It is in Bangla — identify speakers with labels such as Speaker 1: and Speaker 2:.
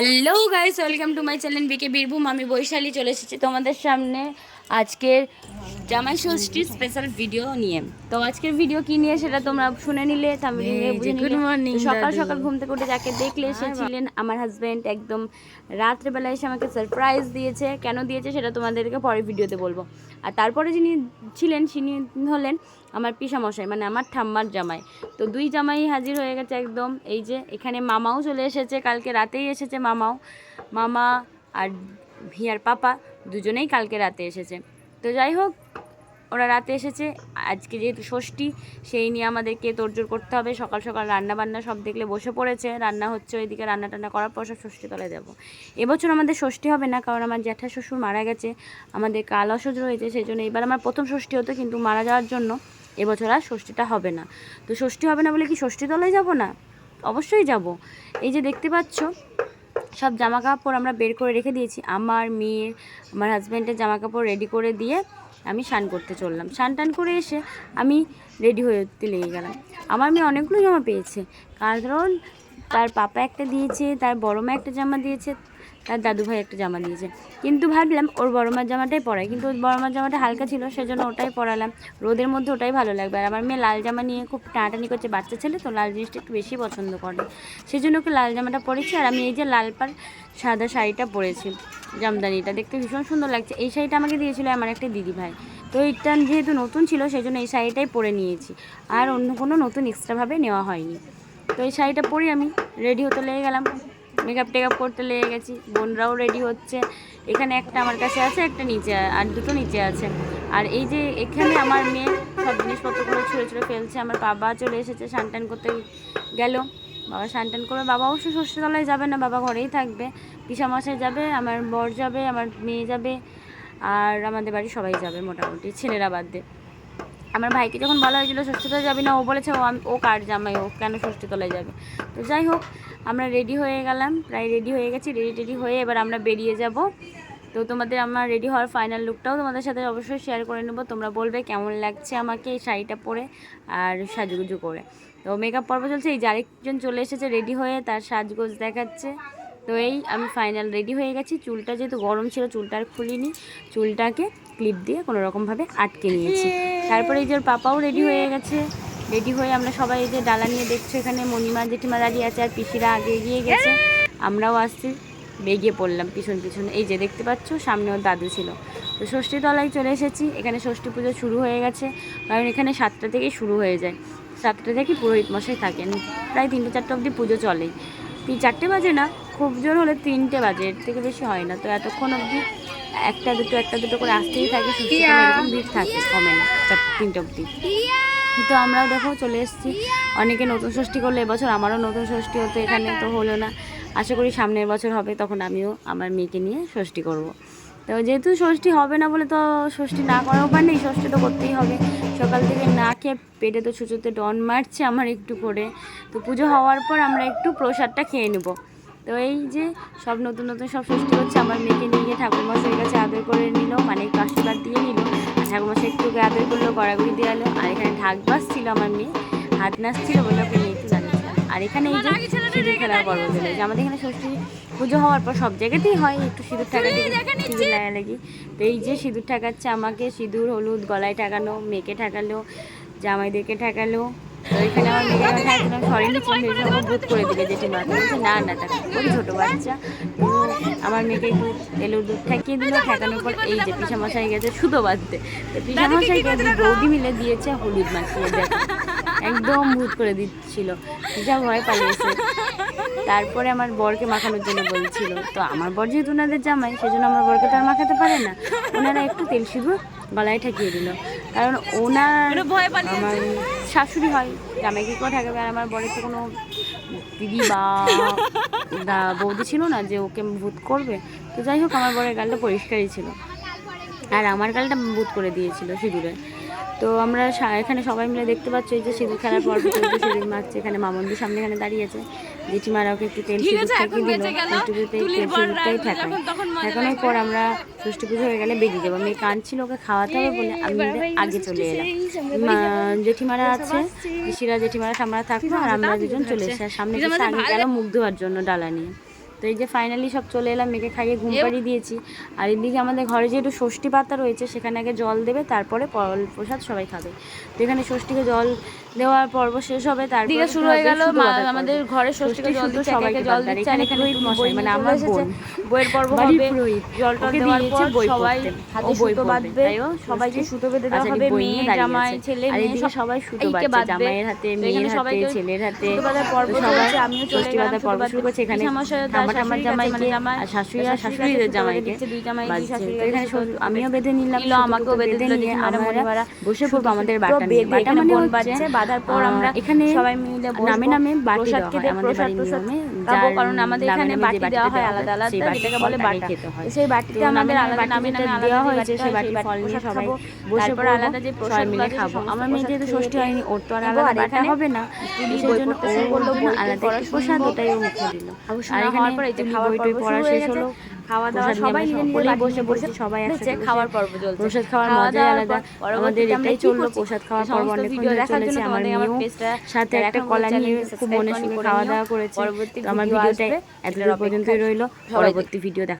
Speaker 1: Hello guys welcome to my channel BK Birbhum আমি বৈশালী চলে এসেছি তোমাদের সামনে। আজকের জামাই ষষ্ঠীর স্পেশাল ভিডিও নিয়ে। তো আজকের ভিডিও কি নিয়ে সেটা তোমরা শুনে নিলে সকাল সকাল ঘুম থেকে উঠে যাকে দেখলে এসেছিলেন আমার হাজব্যান্ড একদম রাত্রেবেলা এসে আমাকে সারপ্রাইজ দিয়েছে। কেন দিয়েছে সেটা তোমাদেরকে পরে ভিডিওতে বলব। আর তারপরে যিনি ছিলেন তিনি হলেন আমার পিসামশাই মানে আমার ঠাম্মার জামাই। তো দুই জামাই হাজির হয়ে গেছে একদম। এই যে এখানে মামাও চলে এসেছে কালকে রাতেই এসেছে মামাও। মামা আর ভিয়ার পাপা। দুজনেই কালকে রাতে এসেছে। তো যাই হোক, ওরা রাতে এসেছে। আজকে যেহেতু ষষ্ঠী, সেই নিয়ে আমাদেরকে তোড়জোড় করতে হবে। সকাল সকাল রান্না বান্না সব দেখলে বসে পড়েছে। রান্না হচ্ছে ওইদিকে, রান্না টান্না করার পর সব ষষ্ঠী তলায় যাব। এবছর আমাদের ষষ্ঠী হবে না, কারণ আমার জ্যাঠা শ্বশুর মারা গেছে। আমাদের কাল অসহ্য রয়েছে, সেই জন্য এবার আমার প্রথম ষষ্ঠী হতো, কিন্তু মারা যাওয়ার জন্য এবছর আর ষষ্ঠীটা হবে না। তো ষষ্ঠী হবে না বলে কি ষষ্ঠী তলায় যাব না? অবশ্যই যাব। এই যে দেখতে পাচ্ছ সব জামা কাপড় আমরা বের করে রেখে দিয়েছি। আমার মেয়ের, আমার হাজব্যান্ডের জামা কাপড় রেডি করে দিয়ে আমি স্নান করতে চললাম। স্নান টান করে এসে আমি রেডি হতে লেগে গেলাম। আমার মেয়ে অনেকগুলো জামা পেয়েছে। কারণ তার পাপা একটা দিয়েছে, তার বড় মা একটা জামা দিয়েছে তার দাদু ভাই একটা জামা দিয়েছে। কিন্তু ভাবলাম ওর বড় মার জামাটাই পরাই। কিন্তু ওর বড় মার জামাটা হালকা ছিল, সেজন্য ওটাই পরালাম। রোদের মধ্যে ওটাই ভালো লাগবে। আর আমার মেয়ে লাল জামা নিয়ে খুব টানাটানি করছে, বাচ্চা ছেলে তো লাল জিনিসটা একটু বেশি পছন্দ করে। সেই জন্য ওকে লাল জামাটা পরেছি আর আমি এই যে লাল পাড় সাদা শাড়িটা পরেছি, জামদানিটা। দেখতে ভীষণ সুন্দর লাগছে। এই শাড়িটা আমাকে দিয়েছিল আমার একটা দিদি ভাই। তো এইটা যেহেতু নতুন ছিল সেই জন্য এই শাড়িটাই পরে নিয়েছি। আর অন্য কোনো নতুন এক্সট্রাভাবে নেওয়া হয়নি। তো এই শাড়িটা পরে আমি রেডি হতে লেগে গেলাম। মেকআপ টেকআপ করতে লেগে গেছি। বোনরাও রেডি হচ্ছে। এখানে একটা আমার কাছে আছে, একটা নিচে, আর দুটো নিচে আছে। আর এই যে এখানে আমার মেয়ে সব জিনিসপত্রগুলো ছুঁড়ে ছুঁড়ে ফেলছে। আমার বাবা চলে এসেছে সানটান করতে গেল। বাবা সানটান করে বাবা অবশ্য ষষ্ঠতলায় যাবে না, বাবা ঘরেই থাকবে। পিসামশাই যাবে, আমার বর যাবে, আমার মেয়ে যাবে, আর আমাদের বাড়ির সবাই যাবে মোটামুটি, ছেলেরা বাদ দিয়ে আমার ভাইকে যখন বলা হয়েছিল ষষ্ঠীতলায় যাবি না, ও বলেছে, ও ও কার জামাই? ও কেন ষষ্ঠীতলায় যাবে? তো যাই হোক, আমরা রেডি হয়ে গেলাম, প্রায় রেডি হয়ে গেছি রেডি টেডি হয়ে এবার আমরা বেরিয়ে যাব। তো তোমাদের আমার রেডি হওয়ার ফাইনাল লুকটাও তোমাদের সাথে অবশ্যই শেয়ার করে নেব। তোমরা বলবে কেমন লাগছে আমাকে এই শাড়িটা পরে আর সাজুগুজু করে। তো মেকআপ পর্ব চলছে, এই যে আরেকজন চলে এসেছে রেডি হয়ে, তার সাজগোজ দেখাচ্ছে। তো এই আমি ফাইনাল রেডি হয়ে গেছি। চুলটা যেহেতু গরম ছিল, চুলটা আর খুলিনি। চুলটাকে ক্লিপ দিয়ে কোনো রকমভাবে আটকে নিয়েছি। তারপরে এই যে পাপাও রেডি হয়ে গেছে। রেডি হয়ে আমরা সবাই এই যে ডালা নিয়ে দেখছ এখানে, মণিমা, জেঠিমা দাঁড়িয়ে আছে আর পিসিরা আগে এগিয়ে গেছে। আমরাও আসছি, বেগিয়ে পড়লাম পিছন পিছন। এই যে দেখতে পাচ্ছ, সামনে ওর দাদু ছিল। তো ষষ্ঠী তলায় চলে এসেছি। এখানে ষষ্ঠী পুজো শুরু হয়ে গেছে। কারণ এখানে সাতটা থেকেই শুরু হয়ে যায়। সাতটা থেকে পুরোহিত মশাই থাকেন। প্রায় তিনটে চারটে অবধি পুজো চলেই। তিন চারটে বাজে না? খুব জোর হলে তিনটে বাজে এর থেকে বেশি হয় না। তো এতক্ষণ অবধি একটা দুটো একটা দুটো করে আসতেই থাকে এরকম ভিড় থাকে কমে না চারটে তিনটে অবধি। তো আমরাও দেখো চলে এসেছি। অনেকে নতুন ষষ্ঠী করল এবছর আমারও নতুন ষষ্ঠী হতো এখানে তো হলো না। আশা করি সামনের বছর হবে তখন আমিও আমার মেয়েকে নিয়ে ষষ্ঠী করব। তো যেহেতু ষষ্ঠী হবে না বলে তো ষষ্ঠী না করার উপায় নেই ষষ্ঠী তো করতেই হবে। সকাল থেকে না খেয়ে পেটে তো ছুচুতে ডন মারছে আমার একটু করে। তো পুজো হওয়ার পর আমরা একটু প্রসাদটা খেয়ে নেব। তো এই যে সব নতুন নতুন সব ষষ্ঠী হচ্ছে আমার মেয়েকে নিয়ে গিয়ে ঠাকুরমশাইয়ের কাছে আদর করে নিল মানে আশীর্বাদ দিয়ে নিল। আর ঠাকুরমশাই একটু আদর করল গড়াগড়ি দিয়ে এলো আর এখানে ঢাক বাজছিল আমার মেয়ে হাত নাচছিল বলে ওকে নিয়ে একটু জানিয়েছিলাম। আর এখানে এই যে সিঁদুর খেলার পর্ব চলে যে আমাদের এখানে ষষ্ঠী পুজো হওয়ার পর সব জায়গাতেই হয় একটু সিঁদুর ঠাকা সিঁদুর লাগালাগি তো এই যে সিঁদুর ঠাকাচ্ছে আমাকে সিঁদুর হলুদ গলায় ঠাকানো মেয়েকে ঠাকালো জামাইদেরকে ঠাকালো। তো এখানে আমার বুধ করে দিবে বলছে না না ছোটো বাচ্চা। আমার মেয়েকে একটু এলুর দুধ ঠাকিয়ে দিল ঠাকানোর পর এই যে পিসামশাই গেছে সুতো বাঁধতে তো পিসামশাইকে দুই বৌদি মিলে দিয়েছে হলুদ মাখিয়ে দেখো। একদম ভূত করে দিচ্ছিল। যা ভয় পালিয়েছে। তারপরে আমার বরকে মাখানোর জন্য বলছিল তো আমার বর যেহেতু ওনাদের জামাই সেজন্য আমার বরকে তো আর মাখাতে পারে না। ওনারা একটু তেল সিঁদুর গলায় ঠেকিয়ে দিল। কারণ ওনার আমার শাশুড়ি হয় জামাই কি করে ঠাকাবে আর আমার বরের তো কোনো দিদি বা বৌদি ছিল না যে ওকে ভূত করবে। তো যাই হোক আমার বরের গালটা পরিষ্কারই ছিল। আর আমার গালটা বুত করে দিয়েছিল সিঁদুরে। তো আমরা এখানে সবাই মিলে দেখতে পাচ্ছি এই যে সিঁদুর খেলার পর সিঁদুর মারছে এখানে মামন্দির সামনে এখানে দাঁড়িয়ে আছে। জেঠিমারা ওকে একটু তেল সিঁদুর দিল একটুতে তেল সিঁদুরটাই পর আমরা ষষ্ঠী পুজো হয়ে গেলে বেরিয়ে যাব। মেয়ে কাঁদছিল ওকে খাওয়াতে হবে বলে আমি আগে চলে এলাম। মা- জেঠিমারা আছে পিসিরা জেঠিমারা সামরা থাকতো আর আমরা দুজন চলে এসে সামনে গেলাম আগে গেল মুখ ধোয়ার জন্য ডালা নিয়ে। তো এই যে ফাইনালি সব চলে এলাম মেয়েকে খাইয়ে ঘুম পাড়িয়ে দিয়েছি আর এদিকে আমাদের ঘরে যেহেতু ষষ্ঠী পাতা রয়েছে সেখানে আগে জল দেবে তারপরে ফল প্রসাদ সবাই খাবে তো এখানে ষষ্ঠীকে জল দেওয়ার পর্ব শেষ হবে তারপর
Speaker 2: দিকে শুরু হয়ে গেল। আমাদের ঘরে ষষ্ঠীকে জল দিচ্ছে
Speaker 1: সবাইকে
Speaker 2: জল। দিচ্ছে
Speaker 1: এখানে
Speaker 2: আর এখানে
Speaker 1: মশাই, মানে আমার বোন।
Speaker 2: বইয়ের পর্ব হবে। জল টল দেওয়ার পর
Speaker 1: বই
Speaker 2: সবাই হাতে সুতো বাঁধবে সবাইকে সুতো বেঁধে দেওয়া হবে মেয়ে জামাই ছেলে
Speaker 1: আর
Speaker 2: মেয়ে
Speaker 1: এদিকে সবাই সুতো
Speaker 2: বাঁধবে।
Speaker 1: জামাইয়ের হাতে, মেয়ের হাতে, ছেলের হাতে।
Speaker 2: সুতো বাঁধার পর্ব চলছে, আমিও চলে
Speaker 1: ষষ্ঠী
Speaker 2: গেলাম
Speaker 1: বাঁধার পর্ব শুরু করছে এখানে
Speaker 2: শাশুড়ির কাছে,
Speaker 1: জামাইকে
Speaker 2: মানে
Speaker 1: আর শাশুড়ি আর শাশুড়িদের জামাইকে এখানে আমিও বেঁধে নিলাম
Speaker 2: আমাকেও বেঁধে
Speaker 1: নিয়ে আমরা বসে পড়ব আমাদের বাটা নিয়ে। বাটা মানে হচ্ছে,
Speaker 2: বাঁধার পর আমরা
Speaker 1: এখানে
Speaker 2: সবাই মিলে
Speaker 1: নামে নামে বাটি দেওয়া হয় আমাদের বাড়ির নিয়মে।
Speaker 2: কারণ আমাদের এখানে বাটি দেওয়া হয় আলাদা আলাদা
Speaker 1: বাটিটাকে বলে বাটি।
Speaker 2: সেই বাটিতে আমাদের আলাদা নামে নামে
Speaker 1: দেওয়া হয়েছে সেই বাটি ফল নিয়ে সবাই বসে পড়ব,
Speaker 2: আলাদা যে প্রসাদ
Speaker 1: মিলে খাব। আমার মেয়ে যেহেতু ষষ্ঠী হয়নি ওর তো আর আলাদা বাটা হবে না সেই জন্য ও আলাদা
Speaker 2: পড়া
Speaker 1: প্রসাদ ওটাই ও মুখে দিল আর এখানে
Speaker 2: হওয়ার এই যে খাওয়ার পর্ব
Speaker 1: পড়া শেষ হলো।
Speaker 2: খাওয়া দাওয়া সবাই
Speaker 1: আমরা
Speaker 2: নিজের নিজের
Speaker 1: সকলেই
Speaker 2: বাটি
Speaker 1: বসে
Speaker 2: বসে
Speaker 1: সবাই একসাথে
Speaker 2: খাওয়ার পর্ব চলছে।
Speaker 1: প্রসাদ খাওয়ার মজাই আলাদা। আমাদের এটাই চলল প্রসাদ খাওয়ার
Speaker 2: এই
Speaker 1: অনেকক্ষণ
Speaker 2: ভিডিও
Speaker 1: ধরে
Speaker 2: দেখার জন্য
Speaker 1: চলেছে আমার
Speaker 2: তোমাদের আমার
Speaker 1: মেয়েও। সাথে একটা কলা নিয়ে খুব মনে
Speaker 2: সঙ্গে
Speaker 1: খাওয়া দাওয়া করেছে। আমার ভিডিওটা
Speaker 2: এতদিন
Speaker 1: পর্যন্তই রইল। পরবর্তী ভিডিও দেখা